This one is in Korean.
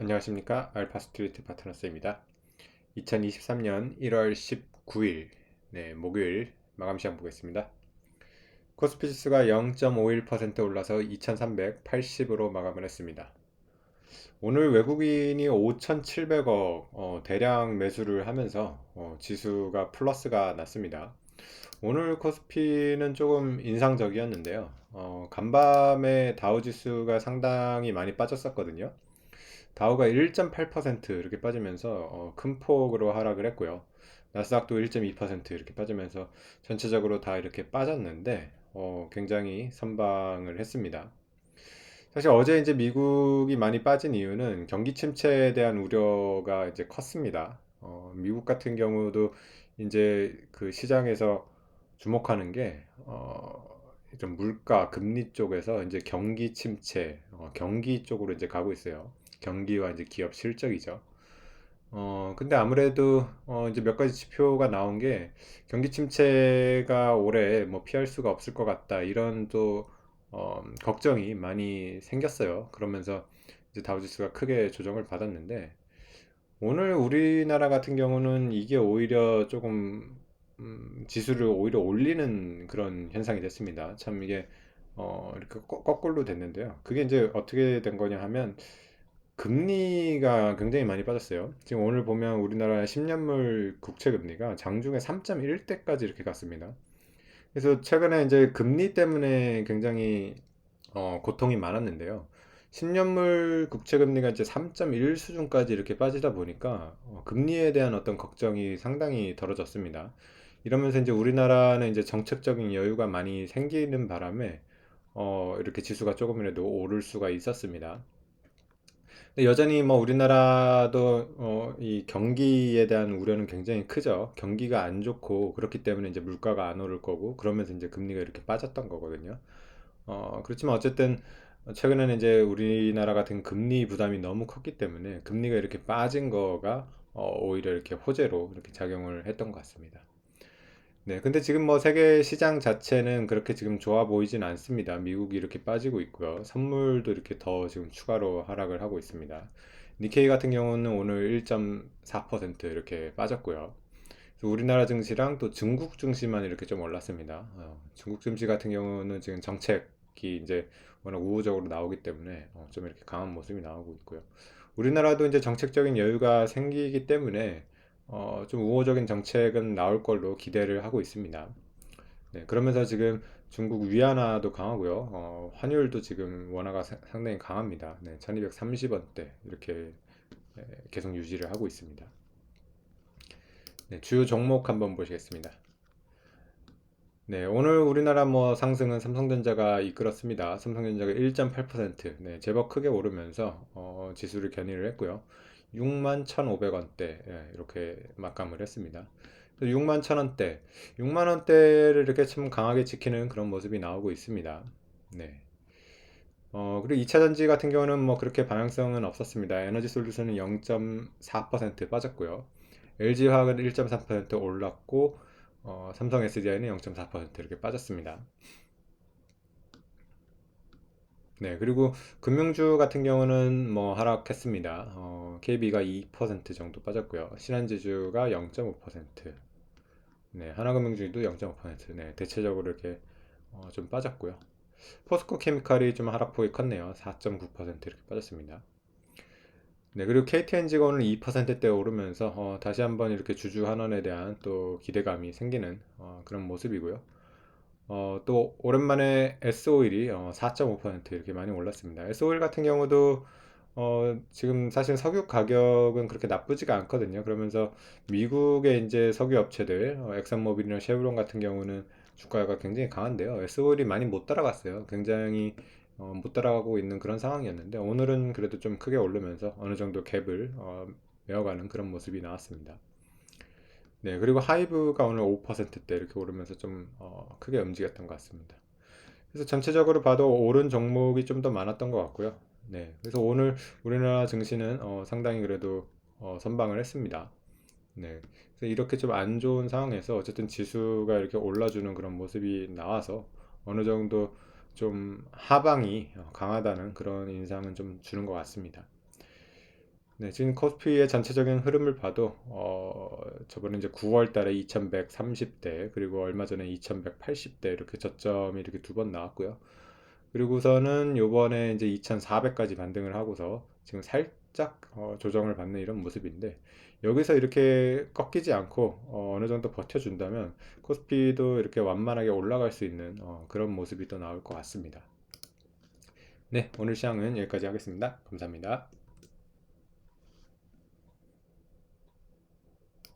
안녕하십니까? 알파스트리트 파트너스입니다. 2023년 1월 19일 네, 목요일 마감 시간 보겠습니다. 코스피 지수가 0.51% 올라서 2380으로 마감을 했습니다. 오늘 외국인이 5,700억 어, 대량 매수를 하면서 어, 지수가 플러스가 났습니다. 오늘 코스피는 조금 인상적이었는데요. 어, 간밤에 다우지수가 상당히 많이 빠졌었거든요 다우가 1.8% 이렇게 빠지면서 어, 큰 폭으로 하락을 했고요. 나스닥도 1.2% 이렇게 빠지면서 전체적으로 다 이렇게 빠졌는데 어, 굉장히 선방을 했습니다. 사실 어제 이제 미국이 많이 빠진 이유는 경기 침체에 대한 우려가 이제 컸습니다. 어, 미국 같은 경우도 이제 그 시장에서 주목하는 게 어, 좀 물가, 금리 쪽에서 이제 경기 침체, 어, 경기 쪽으로 이제 가고 있어요. 경기와 이제 기업 실적이죠. 어, 근데 아무래도 어, 이제 몇 가지 지표가 나온 게 경기 침체가 올해 뭐 피할 수가 없을 것 같다 이런 또 어, 걱정이 많이 생겼어요. 그러면서 이제 다우지수가 크게 조정을 받았는데 오늘 우리나라 같은 경우는 이게 오히려 조금 음, 지수를 오히려 올리는 그런 현상이 됐습니다. 참 이게 어, 이렇게 거- 거꾸로 됐는데요. 그게 이제 어떻게 된 거냐 하면 금리가 굉장히 많이 빠졌어요. 지금 오늘 보면 우리나라 10년물 국채 금리가 장중에 3.1대까지 이렇게 갔습니다. 그래서 최근에 이제 금리 때문에 굉장히 어, 고통이 많았는데요. 10년물 국채 금리가 이제 3.1 수준까지 이렇게 빠지다 보니까 어, 금리에 대한 어떤 걱정이 상당히 덜어졌습니다. 이러면서 이제 우리나라는 이제 정책적인 여유가 많이 생기는 바람에 어, 이렇게 지수가 조금이라도 오를 수가 있었습니다. 여전히 뭐 우리나라도 어, 이 경기에 대한 우려는 굉장히 크죠. 경기가 안 좋고 그렇기 때문에 이제 물가가 안 오를 거고 그러면서 이제 금리가 이렇게 빠졌던 거거든요. 어, 그렇지만 어쨌든 최근에는 이제 우리나라 같은 금리 부담이 너무 컸기 때문에 금리가 이렇게 빠진 거가 어, 오히려 이렇게 호재로 이렇게 작용을 했던 것 같습니다. 네, 근데 지금 뭐 세계 시장 자체는 그렇게 지금 좋아 보이진 않습니다. 미국이 이렇게 빠지고 있고요. 선물도 이렇게 더 지금 추가로 하락을 하고 있습니다. 니케이 같은 경우는 오늘 1.4% 이렇게 빠졌고요. 우리나라 증시랑 또 중국 증시만 이렇게 좀 올랐습니다. 어, 중국 증시 같은 경우는 지금 정책이 이제 워낙 우호적으로 나오기 때문에 어, 좀 이렇게 강한 모습이 나오고 있고요. 우리나라도 이제 정책적인 여유가 생기기 때문에 어, 좀 우호적인 정책은 나올 걸로 기대를 하고 있습니다. 네, 그러면서 지금 중국 위안화도 강하고요. 어, 환율도 지금 원화가 사- 상당히 강합니다. 네, 1230원대 이렇게 네, 계속 유지를 하고 있습니다. 네, 주요 종목 한번 보시겠습니다. 네, 오늘 우리나라 뭐 상승은 삼성전자가 이끌었습니다. 삼성전자가 1.8%, 네, 제법 크게 오르면서 어, 지수를 견인을 했고요. 6만 1,500원대 이렇게 막감을 했습니다. 6만 1,000원대, 6만 원대를 이렇게 참 강하게 지키는 그런 모습이 나오고 있습니다. 네. 어, 그리고 2차 전지 같은 경우는 뭐 그렇게 방향성은 없었습니다. 에너지 솔루션은 0.4% 빠졌고요. LG화학은 1.3% 올랐고 어, 삼성 SDI는 0.4% 이렇게 빠졌습니다. 네, 그리고 금융주 같은 경우는 뭐 하락했습니다. 어, KB가 2% 정도 빠졌고요. 신한지주가 0.5%, 네, 하나금융주도 0.5%, 네, 대체적으로 이렇게 어, 좀 빠졌고요. 포스코 케미칼이 좀 하락폭이 컸네요. 4.9% 이렇게 빠졌습니다. 네, 그리고 KTNG가 오늘 2%대 오르면서 어, 다시 한번 이렇게 주주 환원에 대한 또 기대감이 생기는 어, 그런 모습이고요. 어, 또 오랜만에 S오일이 어, 4.5% 이렇게 많이 올랐습니다. S오일 같은 경우도 어, 지금 사실 석유 가격은 그렇게 나쁘지가 않거든요. 그러면서 미국의 이제 석유 업체들, 어, 엑산모빌이나 쉐브론 같은 경우는 주가가 굉장히 강한데요. S오일이 많이 못 따라갔어요. 굉장히 어, 못 따라가고 있는 그런 상황이었는데 오늘은 그래도 좀 크게 오르면서 어느 정도 갭을 어, 메어가는 그런 모습이 나왔습니다. 네, 그리고 하이브가 오늘 5%대 이렇게 오르면서 좀 어, 크게 움직였던 것 같습니다. 그래서 전체적으로 봐도 오른 종목이 좀 더 많았던 것 같고요. 네, 그래서 오늘 우리나라 증시는 어, 상당히 그래도 어, 선방을 했습니다. 네, 그래서 이렇게 좀 안 좋은 상황에서 어쨌든 지수가 이렇게 올라주는 그런 모습이 나와서 어느 정도 좀 하방이 어, 강하다는 그런 인상은 좀 주는 것 같습니다. 네, 지금 코스피의 전체적인 흐름을 봐도 어, 저번에 이제 9월 달에 2130대 그리고 얼마 전에 2180대 이렇게 저점이 이렇게 두 번 나왔고요. 그리고서는 요번에 이제 2400까지 반등을 하고서 지금 살짝 어, 조정을 받는 이런 모습인데 여기서 이렇게 꺾이지 않고 어, 느 정도 버텨준다면 코스피도 이렇게 완만하게 올라갈 수 있는 어, 그런 모습이 또 나올 것 같습니다. 네, 오늘 시황은 여기까지 하겠습니다. 감사합니다.